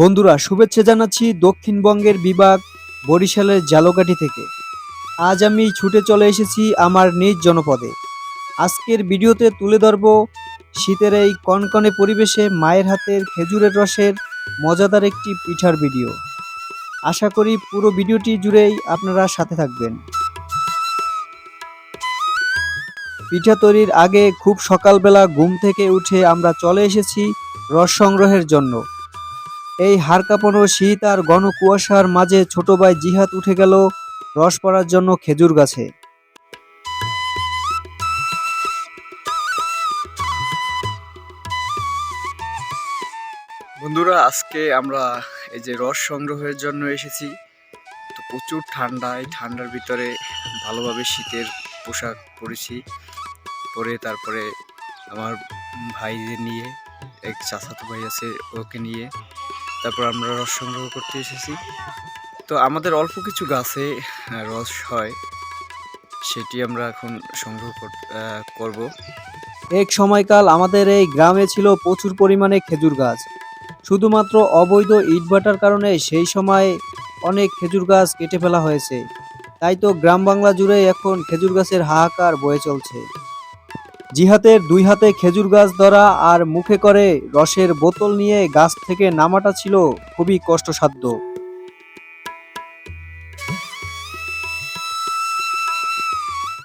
বন্ধুরা, শুভেচ্ছা জানাচ্ছি দক্ষিণবঙ্গের বিভাগ বরিশালের জালকাঠি থেকে। আজ আমি ছুটে চলে এসেছি আমার নিজ জনপদে। আজকের ভিডিওতে তুলে ধরব শীতের এই কনকনে পরিবেশে মায়ের হাতের খেজুরের রসের মজাদার একটি পিঠার ভিডিও। আশা করি পুরো ভিডিওটি জুড়েই আপনারা সাথে থাকবেন। পিঠা তৈরির আগে খুব সকালবেলা ঘুম থেকে উঠে আমরা চলে এসেছি রস সংগ্রহের জন্য। এই হাড় কাঁপানো শীত আর ঘন কুয়াশার মাঝে ছোট ভাই জিহাদ উঠে গেল রস পড়ার জন্য খেজুর গাছে। বন্ধুরা, আজকে আমরা এই যে রস সংগ্রহের জন্য এসেছি। তো প্রচুর ঠান্ডা এই ঠান্ডার ভিতরে ভালোভাবে শীতের পোশাক পরেছি। পরে তারপরে আমার ভাইদের নিয়ে, এক চাচাতো ভাই আছে ওকে নিয়ে তারপর আমরা রস সংগ্রহ করতে এসেছি। তো আমাদের অল্প কিছু গাছে রস হয়, সেটি আমরা এখন সংগ্রহ কর- করব। এক সময়কাল আমাদের এই গ্রামে ছিল প্রচুর পরিমাণে খেজুর গাছ। শুধুমাত্র অবৈধ ইটভাটার কারণে সেই সময় অনেক খেজুর গাছ কেটে ফেলা হয়েছে। তাই তো গ্রাম বাংলা জুড়ে এখন খেজুর গাছের হাহাকার বয়ে চলছে। জিহাতের দুই হাতে খেজুর গাছ ধরা আর মুখে করে রসের বোতল নিয়ে গাছ থেকে নামাটা ছিল খুবই কষ্টসাধ্য।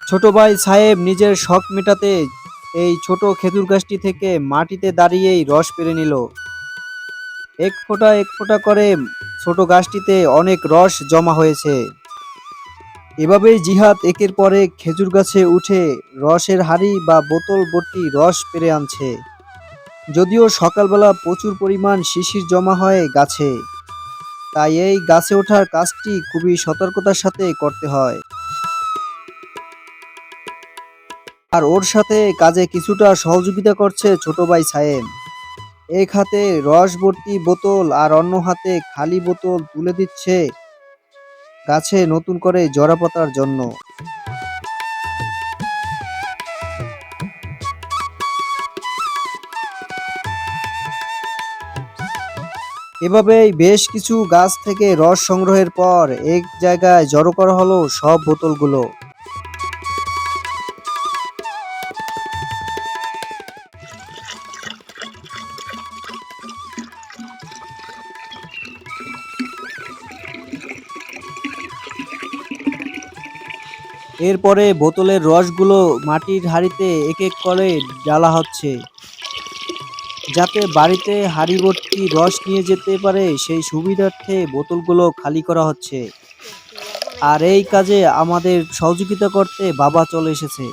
ছোট ভাই সাহেব নিজের শখ মেটাতে এই ছোট খেজুর গাছটি থেকে মাটিতে দাঁড়িয়েই রস পেরে নিল। এক ফোঁটা এক ফোঁটা করে ছোট গাছটিতে অনেক রস জমা হয়েছে। এভাবেই জিহাদ একের পর খেজুর গাছে উঠে রসের হাড়ি বা বোতল ভর্তি রস পেরে আনছে। যদিও সকালবেলা প্রচুর পরিমাণ শিশির জমা হয় গাছে। তাই এই গাছে ওঠার কাজটি খুবই সতর্কতার সাথে করতে হয়। আর ওর সাথে কাজে কিছুটা সহযোগিতা করছে ছোট ভাই সায়েম। এক হাতে রস ভর্তি বোতল আর অন্য হাতে খালি বোতল তুলে দিচ্ছে গাছে নতুন করে জরা পাতার জন্য। এভাবেই বেশ কিছু গাছ থেকে রস সংগ্রহের পর এক জায়গায় জড়ো করা হলো সব বোতলগুলো। এরপরে বোতলের রসগুলো মাটির হাঁড়িতে এক এক করে জ্বালা হচ্ছে। যাতে বাড়িতে হাঁড়ি ভর্তি রস নিয়ে যেতে পারে, সেই সুবিধার্থে বোতলগুলো খালি করা হচ্ছে। আর এই কাজে আমাদের সহযোগিতা করতে বাবা চলে এসেছে।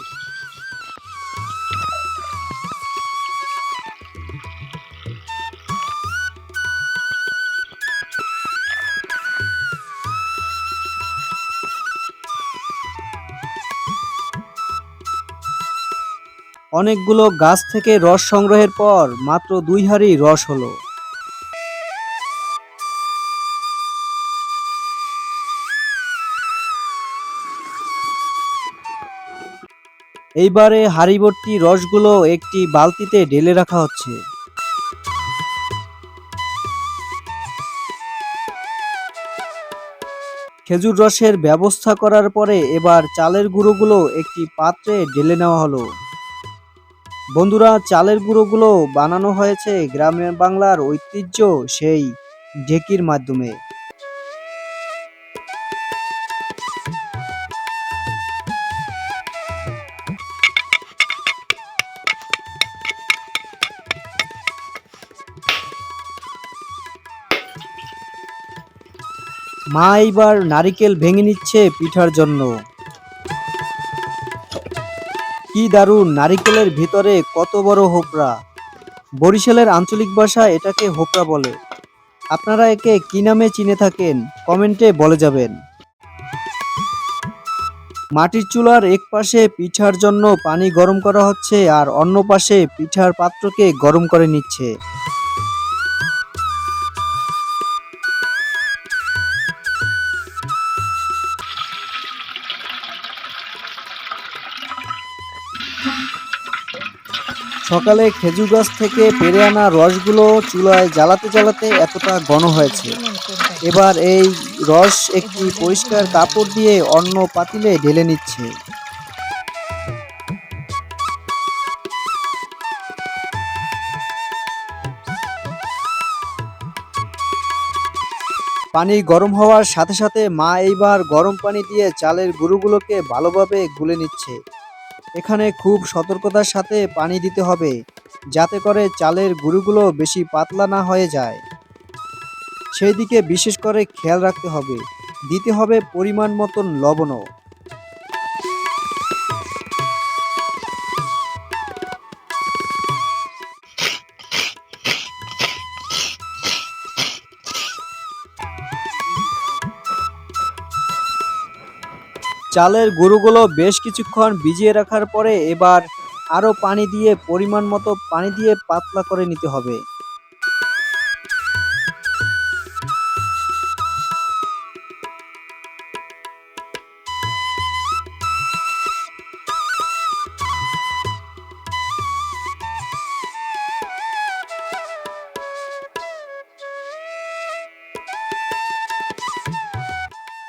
অনেকগুলো গাছ থেকে রস সংগ্রহের পর মাত্র দুই হাড়ি রস হলো। এইবারে হাঁড়িভর্তি রসগুলো একটি বালতিতে ঢেলে রাখা হচ্ছে। খেজুর রসের ব্যবস্থা করার পরে এবার চালের গুঁড়োগুলো একটি পাত্রে ঢেলে নেওয়া হলো। বন্ধুরা, চালের গুঁড়োগুলো বানানো হয়েছে গ্রামের বাংলার ঐতিহ্য সেই ঢেকির মাধ্যমে। মা এইবার নারিকেল ভেঙে নিচ্ছে পিঠার জন্য। কি দারুণ নারিকেলের ভিতরে কত বড় হোপরা বরিশালের আঞ্চলিক ভাষা এটাকে হোপরা বলে। আপনারা একে কি নামে চিনে থাকেন, কমেন্টে বলে যাবেন। মাটির চুলার এক পাশে পিঠার জন্য পানি গরম করা হচ্ছে আর অন্য পাশে পিঠার পাত্রকে গরম করে নিচ্ছে। সকালে খেজুর গাছ থেকে পেরে আনা রসগুলো চুলায় জ্বালাতে জ্বালাতে এতটা ঘন হয়েছে। এবার এই রস একটি পরিষ্কার কাপড় দিয়ে অন্য পাতিলে ঢেলে নিচ্ছে। পানি গরম হওয়ার সাথে সাথে মা এইবার গরম পানি দিয়ে চালের গুঁড়োগুলোকে ভালোভাবে গুলে নিচ্ছে। এখানে খুব সতর্কতার সাথে পানি দিতে হবে, যাতে করে চালের গুঁড়োগুলো বেশি পাতলা না হয়ে যায়। সেই দিকে বিশেষ করে খেয়াল রাখতে হবে, দিতে হবে পরিমাণ মতন লবণও। চালের গুঁড়োগুলো বেশ কিছুক্ষণ ভিজিয়ে রাখার পরে এবার আরও পানি দিয়ে পরিমাণ মতো পানি দিয়ে পাতলা করে নিতে হবে।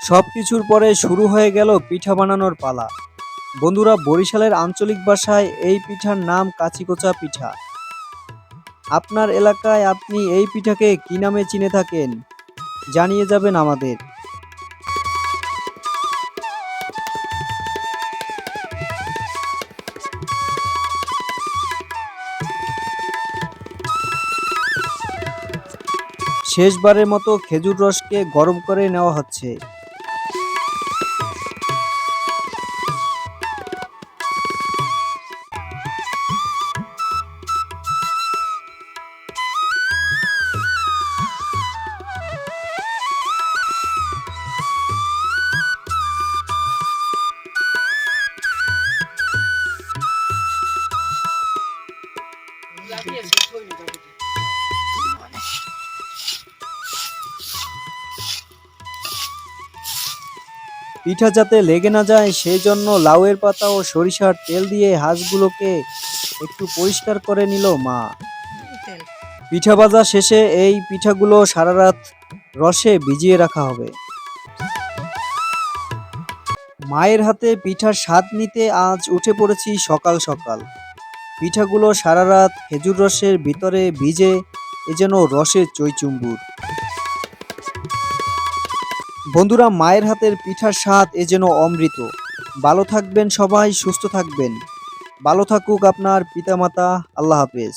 সব কিছুর পরে শুরু হয়ে গেল পিঠা বানানোর পালা। বন্ধুরা, বরিশালের আঞ্চলিক ভাষায় এই পিঠার নাম কাচিকোচা পিঠা। আপনার এলাকায় আপনি এই পিঠাকে কি নামে চিনে থাকেন, জানিয়ে যাবেন আমাদের। শেষবারের মতো খেজুর রসকে গরম করে নেওয়া হচ্ছে। পিঠা যাতে লেগে না যায় সেই জন্য লাউয়ের পাতা ও সরিষার তেল দিয়ে হাঁসগুলোকে একটু পরিষ্কার করে নিল মা। পিঠা ভাজা শেষে এই পিঠাগুলো সারা রাত রসে ভিজিয়ে রাখা হবে। মায়ের হাতে পিঠার স্বাদ নিতে আজ উঠে পড়েছি সকাল সকাল। পিঠাগুলো সারা রাত খেজুর রসের ভিতরে ভিজে, এ যেন রসের চৈচুম্বুর। বন্ধুরা, মায়ের হাতের পিঠার স্বাদ এ যেন অমৃত। ভালো থাকবেন সবাই, সুস্থ থাকবেন। ভালো থাকুক আপনার পিতামাতা, আল্লাহ হাফেজ।